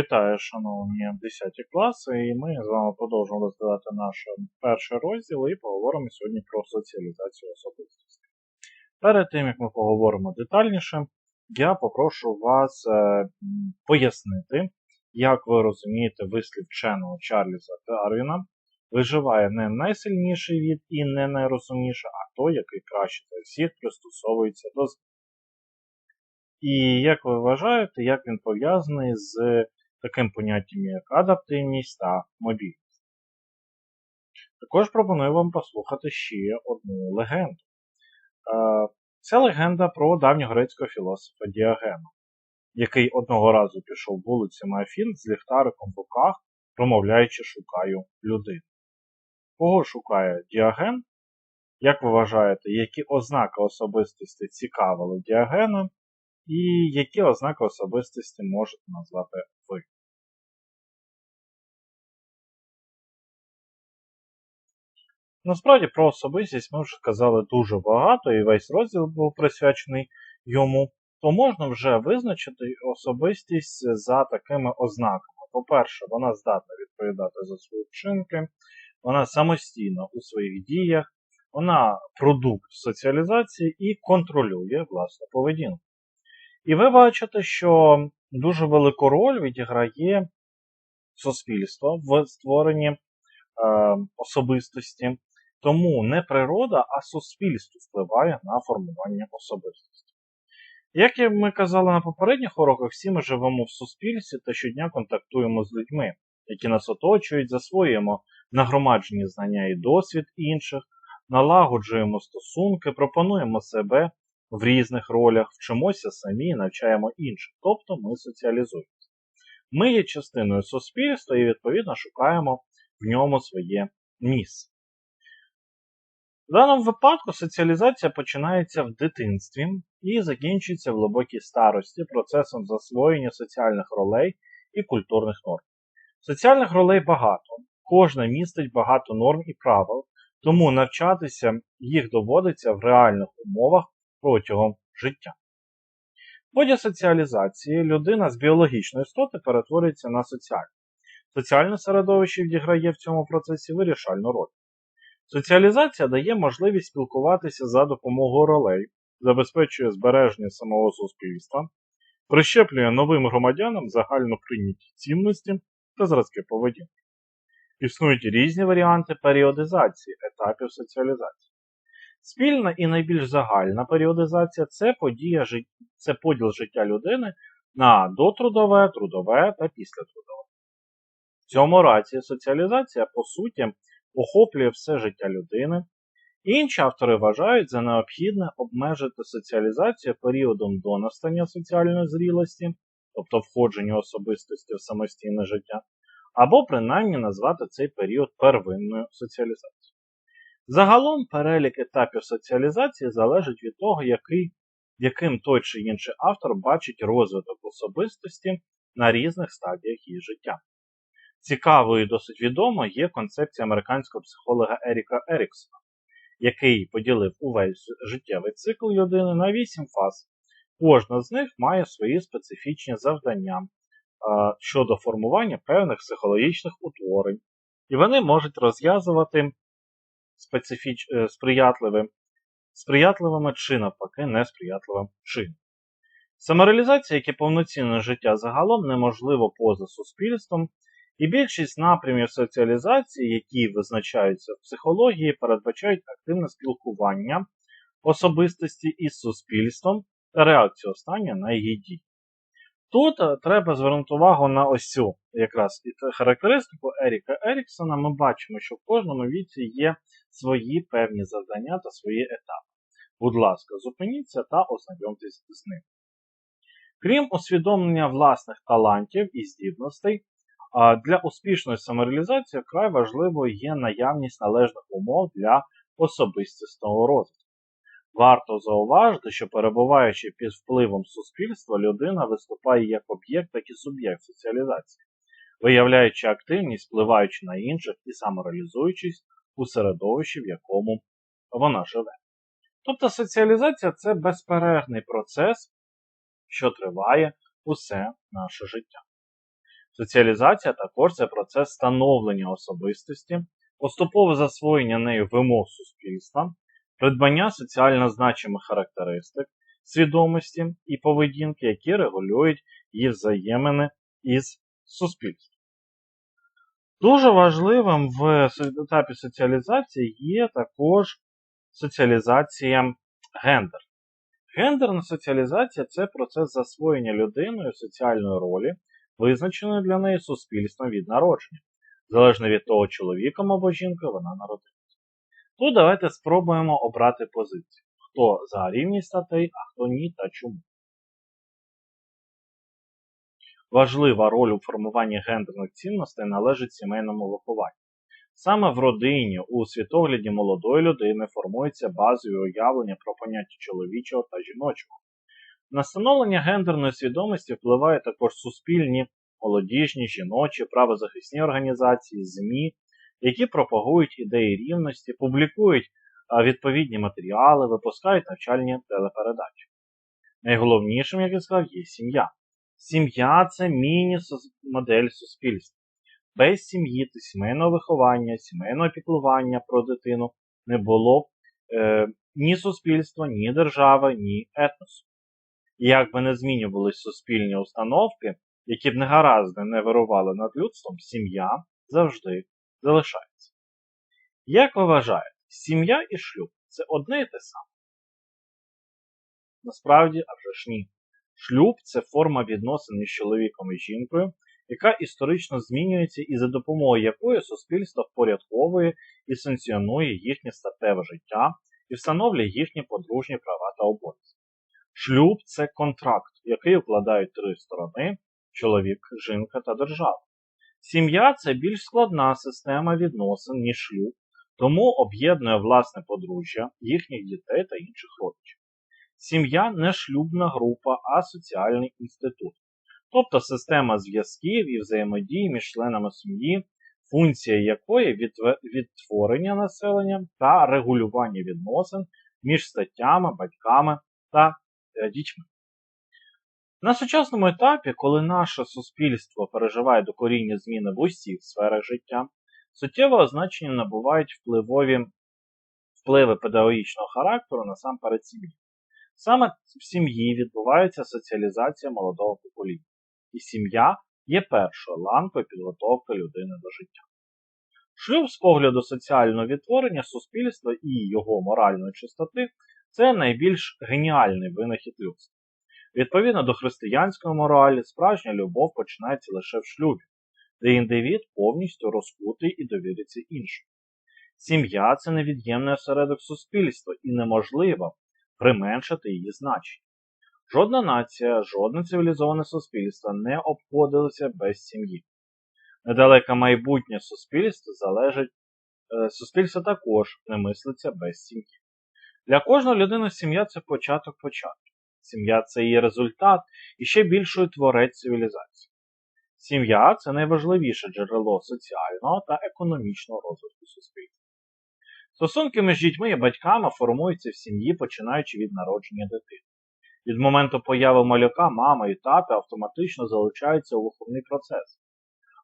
Вітаю, шановні 10 класи, і ми з вами продовжуємо розглядати наш перший розділ і поговоримо сьогодні про соціалізацію особистості. Перед тим, як ми поговоримо детальніше, я попрошу вас е, пояснити, як ви розумієте вислів вченого Чарльза Дарвіна. Виживає не найсильніший від і не найрозумніший, а той, який краще за всіх пристосовується до змін. І як ви вважаєте, як він пов'язаний з таким поняттям, як адаптивність та мобільність? Також пропоную вам послухати ще одну легенду. Це легенда про давньогрецького філософа Діагена, який одного разу пішов вулицями Афін з ліхтариком в руках, промовляючи шукаю людину. Кого шукає Діаген? Як ви вважаєте, які ознаки особистості цікавили Діагена? І які ознаки особистості можете назвати Насправді про особистість ми вже сказали дуже багато, і весь розділ був присвячений йому, то можна вже визначити особистість за такими ознаками. По-перше, вона здатна відповідати за свої вчинки, вона самостійна у своїх діях, вона продукт соціалізації і контролює власну поведінку. І ви бачите, що дуже велику роль відіграє суспільство в створенні е, особистості. Тому не природа, а суспільство впливає на формування особистості. Як ми казали на попередніх уроках, всі ми живемо в суспільстві та щодня контактуємо з людьми, які нас оточують, засвоюємо нагромаджені знання і досвід інших, налагоджуємо стосунки, пропонуємо себе в різних ролях, вчимося самі і навчаємо інших, тобто ми соціалізуємося. Ми є частиною суспільства і, відповідно, шукаємо в ньому своє місце. В даному випадку соціалізація починається в дитинстві і закінчується в глибокій старості процесом засвоєння соціальних ролей і культурних норм. Соціальних ролей багато, кожна містить багато норм і правил, тому навчатися їх доводиться в реальних умовах протягом життя. В ході соціалізації людина з біологічної істоти перетворюється на соціальну. Соціальне середовище відіграє в цьому процесі вирішальну роль. Соціалізація дає можливість спілкуватися за допомогою ролей, забезпечує збереження самого суспільства, прищеплює новим громадянам загально прийняті цінності та зразки поведінки. Існують різні варіанти періодизації етапів соціалізації. Спільна і найбільш загальна періодизація це подія, це поділ життя людини на дотрудове, трудове та післятрудове. В цьому раці соціалізація, по суті, охоплює все життя людини. Інші автори вважають за необхідне обмежити соціалізацію періодом до настання соціальної зрілості, тобто входження особистості в самостійне життя, або принаймні назвати цей період первинною соціалізацією. Загалом перелік етапів соціалізації залежить від того, який, яким той чи інший автор бачить розвиток особистості на різних стадіях її життя. Цікавою і досить відомо є концепція американського психолога Еріка Еріксона, який поділив увесь життєвий цикл людини на вісім фаз. Кожна з них має свої специфічні завдання е, щодо формування певних психологічних утворень, і вони можуть розв'язувати специфіч... Е, сприятливим, сприятливими чи навпаки несприятливим чином. Самореалізація, як і повноцінне життя загалом, неможливо поза суспільством, і більшість напрямів соціалізації, які визначаються в психології, передбачають активне спілкування особистості із суспільством та реакцію останнє на її дії. Тут е, треба звернути увагу на ось цю якраз характеристику Еріка Еріксона. Ми бачимо, що в кожному віці є свої певні завдання та свої етапи. Будь ласка, зупиніться та ознайомтесь з ним. Крім усвідомлення власних талантів і здібностей, для успішної самореалізації вкрай важливою є наявність належних умов для особистісного розвитку. Варто зауважити, що перебуваючи під впливом суспільства, людина виступає як об'єкт, так і суб'єкт соціалізації, виявляючи активність, впливаючи на інших і самореалізуючись у середовищі, в якому вона живе. Тобто соціалізація це безперервний процес, що триває усе наше життя. Соціалізація також це процес становлення особистості, поступове засвоєння нею вимог суспільства, придбання соціально значимих характеристик, свідомості і поведінки, які регулюють її взаємини із суспільством. Дуже важливим в етапі соціалізації є також соціалізація гендер. Гендерна соціалізація це процес засвоєння людиною соціальної ролі, визначеної для неї суспільством від народження, залежно від того, чоловіком або жінкою вона народилася. Тут давайте спробуємо обрати позицію. Хто за рівність статей, а хто ні та чому. Важлива роль у формуванні гендерних цінностей належить сімейному вихованню. Саме в родині у світогляді молодої людини формується базові уявлення про поняття чоловічого та жіночого. На становлення гендерної свідомості впливає також суспільні, молодіжні, жіночі, правозахисні організації, ЗМІ, які пропагують ідеї рівності, публікують відповідні матеріали, випускають навчальні телепередачі. Найголовнішим, як я сказав, є сім'я. Сім'я це міні-модель суспільства. Без сім'ї та сімейного виховання, сімейного піклування про дитину не було б е, ні суспільства, ні держави, ні етносу. І як би не змінювалися суспільні установки, які б негаразди не вирували над людством, сім'я завжди залишається. Як ви вважаєте, сім'я і шлюб це одне і те саме? Насправді, а вже ж ні. Шлюб це форма відносин між чоловіком і жінкою, яка історично змінюється і за допомогою якої суспільство впорядковує і санкціонує їхнє статеве життя і встановлює їхні подружні права та обов'язки. Шлюб це контракт, який укладають три сторони чоловік, жінка та держава. Сім'я це більш складна система відносин, ніж шлюб, тому об'єднує власне подружжя, їхніх дітей та інших родичів. Сім'я не шлюбна група, а соціальний інститут. Тобто система зв'язків і взаємодії між членами сім'ї, функція якої відтворення населення та регулювання відносин між статтями, батьками та дітьми. На сучасному етапі, коли наше суспільство переживає докорінні зміни в усіх сферах життя, суттєвого значення набувають впливові впливи педагогічного характеру насамперед сім'ї. Саме в сім'ї відбувається соціалізація молодого покоління, і сім'я є першою ланкою підготовки людини до життя. Шлюб з погляду соціального відтворення суспільства і його моральної чистоти це найбільш геніальний винахід людства. Відповідно до християнської моралі, справжня любов починається лише в шлюбі, де індивід повністю розкутий і довіриться іншим. Сім'я це невід'ємний осередок суспільства і неможливо применшити її значення. Жодна нація, жодне цивілізоване суспільство не обходилося без сім'ї. Недалеке майбутнє суспільство залежить, е, суспільство також не мислиться без сім'ї. Для кожної людини сім'я це початок початку. Сім'я це її результат і ще більший творець цивілізації. Сім'я це найважливіше джерело соціального та економічного розвитку суспільства. Стосунки між дітьми і батьками формуються в сім'ї, починаючи від народження дитини. Від моменту появи малюка мама і тато автоматично залучаються у виховний процес.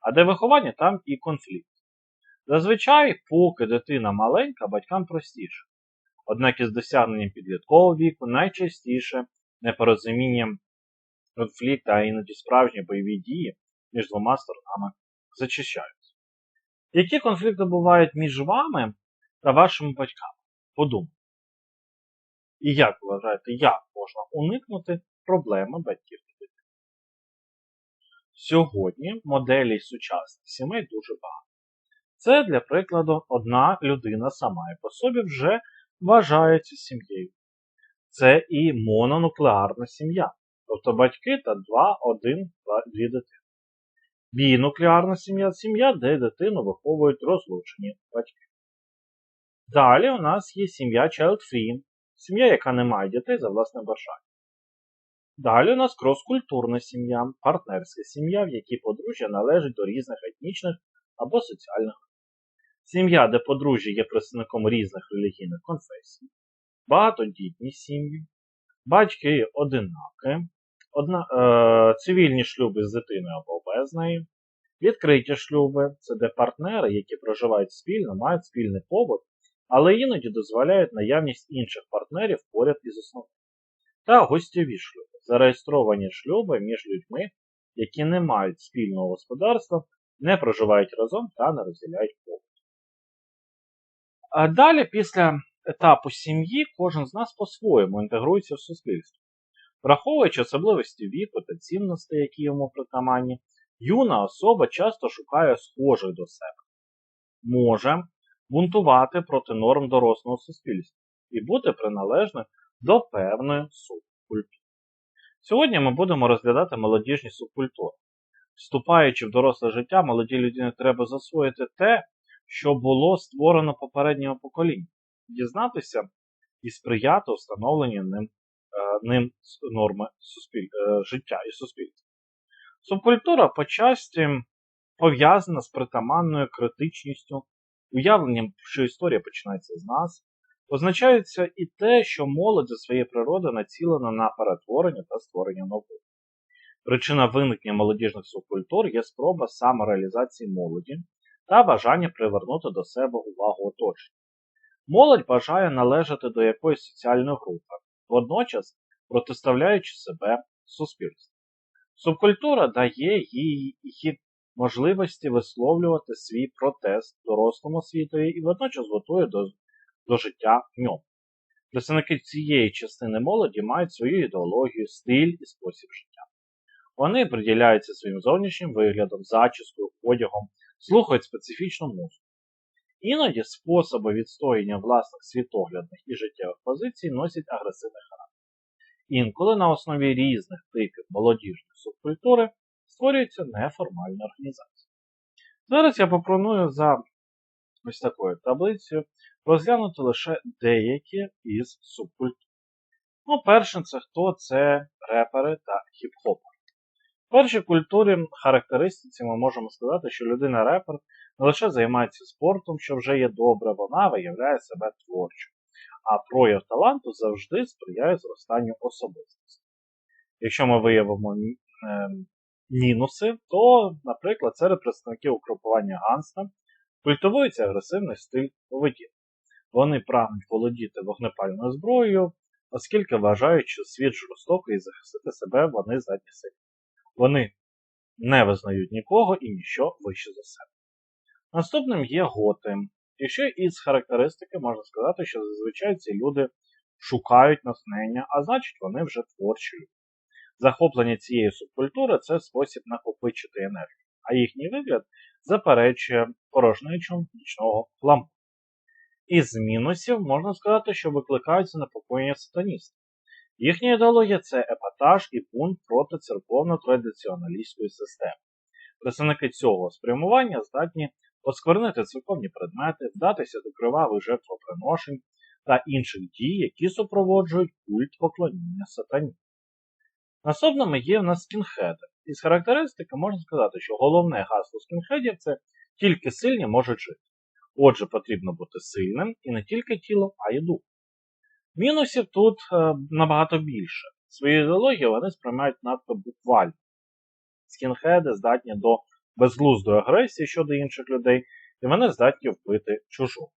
А де виховання, там і конфлікт. Зазвичай, поки дитина маленька, батькам простіше. Однак із досягненням підліткового віку найчастіше непорозумінням конфлікт, а іноді справжні бойові дії між двома сторонами зачищаються. Які конфлікти бувають між вами та вашими батьками? Подумайте. І як вважаєте, як можна уникнути проблеми батьків? Сьогодні моделей сучасних сімей дуже багато. Це, для прикладу, одна людина сама і по собі вже вважається сім'єю. Це і мононуклеарна сім'я, тобто батьки та два, один, два, дві дитини. Бінуклеарна сім'я сім'я, де дитину виховують розлучені батьки. Далі у нас є сім'я child-free, сім'я, яка не має дітей за власним бажанням. Далі у нас кроскультурна сім'я, партнерська сім'я, в якій подружжя належить до різних етнічних або соціальних. Сім'я, де подружжя є представником різних релігійних конфесій, багатодітні сім'ї, батьки одинаки, одна, е, цивільні шлюби з дитиною або без неї, Відкриті шлюби це де партнери, які проживають спільно, мають спільний побут, але іноді дозволяють наявність інших партнерів поряд із основним. Та гостьові шлюби. Зареєстровані шлюби між людьми, які не мають спільного господарства, не проживають разом та не розділяють побут. Далі, після етапу сім'ї, кожен з нас по-своєму інтегрується в суспільство. Враховуючи особливості віку та цінностей, які йому притаманні, юна особа часто шукає схожих до себе, може бунтувати проти норм дорослого суспільства і бути приналежним до певної субкультури. Сьогодні ми будемо розглядати молодіжні субкультури. Вступаючи в доросле життя, молодій людині треба засвоїти те, що було створено попереднього покоління, дізнатися і сприяти встановленню ним, е, ним норми суспіль... Е, життя і суспільства. Субкультура почасті пов'язана з притаманною критичністю, уявленням, що історія починається з нас, означається і те, що молодь за своєї природи націлена на перетворення та створення нових. Причина виникнення молодіжних субкультур є спроба самореалізації молоді та бажання привернути до себе увагу оточення. Молодь бажає належати до якоїсь соціальної групи, водночас протиставляючи себе суспільству. Субкультура дає їй можливості висловлювати свій протест дорослому світові і водночас готує до, до життя в ньому. Представники цієї частини молоді мають свою ідеологію, стиль і спосіб життя. Вони приділяються своїм зовнішнім виглядом, зачіскою, одягом, слухають специфічну музику. Іноді способи відстояння власних світоглядних і життєвих позицій носять агресивний характер. Інколи на основі різних типів молодіжної субкультури створюється неформальна організація. Зараз я пропоную за ось такою таблицею розглянути лише деякі із субкультур. Ну, першим це хто? Це репери та хіп-хопери. В першій культурі характеристиці ми можемо сказати, що людина-репер не лише займається спортом, що вже є добре, вона виявляє себе творчо, а прояв таланту завжди сприяє зростанню особистості. Якщо ми виявимо е, мінуси, то, наприклад, серед представників угрупування ганста культивується агресивний стиль поведінки. Вони прагнуть володіти вогнепальною зброєю, оскільки вважають, що світ жорстокий і захистити себе вони здатні сильні. Вони не визнають нікого і ніщо вище за себе. Наступним є готи. Ще із характеристики можна сказати, що зазвичай ці люди шукають натхнення, а значить вони вже творчі люди. Захоплення цієї субкультури це спосіб накопичити енергію, а їхній вигляд заперечує порожнечу нічного хламу. Із мінусів можна сказати, що викликають занепокоєння сатаністів. Їхня ідеологія це епатаж і бунт проти церковно-традиціоналістської системи. Представники цього спрямування здатні осквернити церковні предмети, вдатися до кривавих жертвоприношень та інших дій, які супроводжують культ поклоніння сатані. Наступними є в нас скінхеди. Із характеристики можна сказати, що головне гасло скінхедів це тільки сильні можуть жити. Отже, потрібно бути сильним і не тільки тілом, а й дух. Мінусів тут е, набагато більше. Свою ідеологію вони сприймають надто буквально. Скінхеди здатні до безглуздої агресії щодо інших людей, і вони здатні вбити чужу.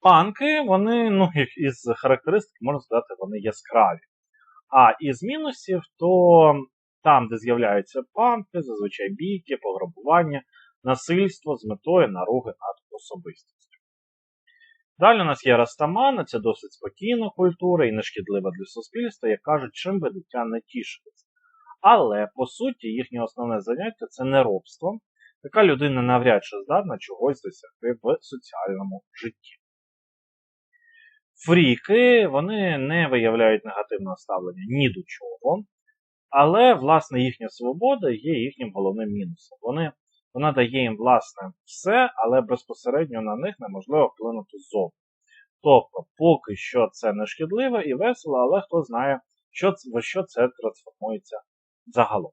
Панки, вони, ну, із характеристик, можна сказати, вони яскраві. А із мінусів, то там, де з'являються панки, зазвичай бійки, пограбування, насильство з метою наруги над особистістю. Далі у нас є Растамана, це досить спокійна культура і нешкідлива для суспільства, як кажуть, чим би дитя не тішилось. Але, по суті, їхнє основне заняття це не робство. Така людина навряд чи здатна чогось досягти в соціальному житті. Фріки вони не виявляють негативного ставлення ні до чого, але, власне, їхня свобода є їхнім головним мінусом. Вони, Вона дає їм, власне, все, але безпосередньо на них неможливо вплинути ззовні. Тобто, поки що це не шкідливо і весело, але хто знає, що, в що це трансформується загалом.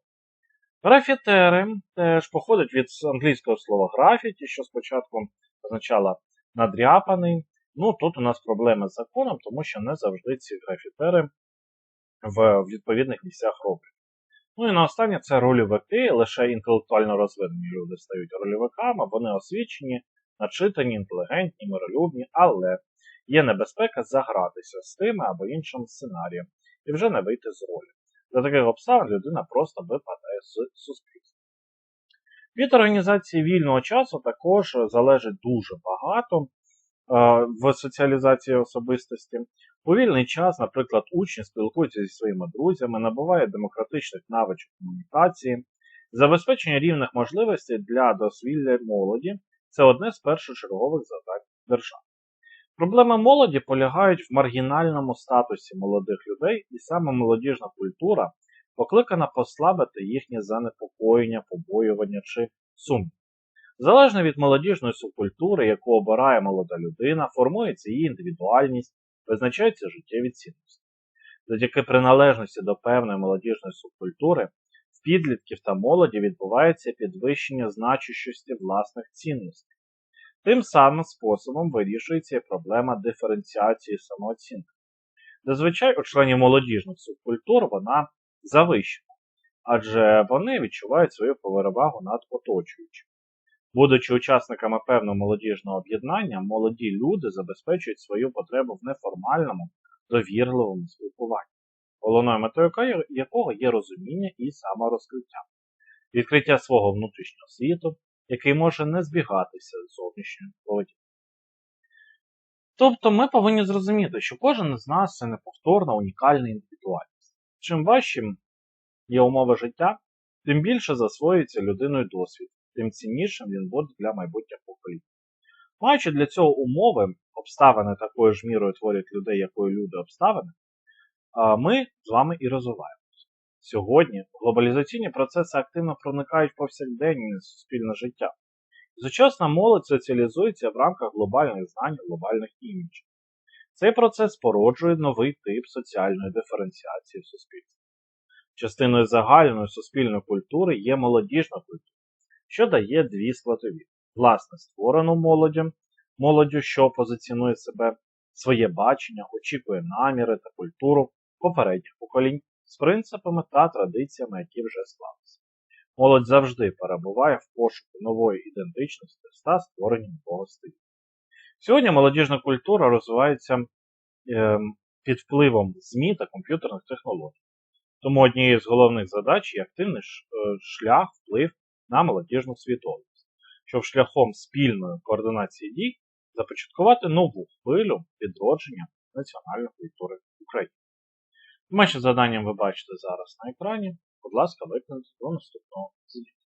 Графітери теж походять від англійського слова графіті, що спочатку означало надряпаний. Ну, тут у нас проблеми з законом, тому що не завжди ці графітери в відповідних місцях роблять. Ну і на останнє це рольовики. Лише інтелектуально розвинені люди стають рольовиками, вони освічені, начитані, інтелігентні, миролюбні, але є небезпека загратися з тими або іншим сценарієм і вже не вийти з ролі. За таких обставин людина просто випадає з суспільства. Від організації вільного часу також залежить дуже багато в соціалізації особистості. У вільний час, наприклад, учні спілкуються зі своїми друзями, набувають демократичних навичок комунікації, забезпечення рівних можливостей для дозвілля молоді це одне з першочергових завдань держави. Проблеми молоді полягають в маргінальному статусі молодих людей, і саме молодіжна культура покликана послабити їхнє занепокоєння, побоювання чи сумнів. Залежно від молодіжної субкультури, яку обирає молода людина, формується її індивідуальність, визначаються життєві цінності. Завдяки приналежності до певної молодіжної субкультури в підлітків та молоді відбувається підвищення значущості власних цінностей. Тим самим способом вирішується і проблема диференціації самооцінки. Зазвичай у членів молодіжних субкультур вона завищена, адже вони відчувають свою перевагу над оточуючим. Будучи учасниками певного молодіжного об'єднання, молоді люди забезпечують свою потребу в неформальному, довірливому спілкуванні, головною метою якого є розуміння і саморозкриття, відкриття свого внутрішнього світу, який може не збігатися з зовнішньою поведінкою. Тобто ми повинні зрозуміти, що кожен з нас це неповторна, унікальна індивідуальність. Чим важчим є умови життя, тим більше засвоюється людиною досвід, тим ціннішим він буде для майбутніх поколінь. Маючи для цього умови, обставини такою ж мірою творять людей, якою люди обставини, ми з вами і розвиваємося. Сьогодні глобалізаційні процеси активно проникають повсякденне суспільне життя. Сучасна молодь соціалізується в рамках глобальних знань, глобальних іміджів. Цей процес породжує новий тип соціальної диференціації в суспільстві. Частиною загальної суспільної культури є молодіжна культура, що дає дві складові: власне, створену молоддю, молоддю, що позиціонує себе, своє бачення, очікує наміри та культуру попередніх поколінь з принципами та традиціями, які вже склалися. Молодь завжди перебуває в пошуку нової ідентичності та створенні нового стилю. Сьогодні молодіжна культура розвивається е, під впливом ЗМІ та комп'ютерних технологій. Тому однією з головних задач є активний шлях, вплив на молодіжну світовість, щоб шляхом спільної координації дій започаткувати нову хвилю відродження національної культури України. Менше завданням ви бачите зараз на екрані. Будь ласка, виконайте до наступного заняття.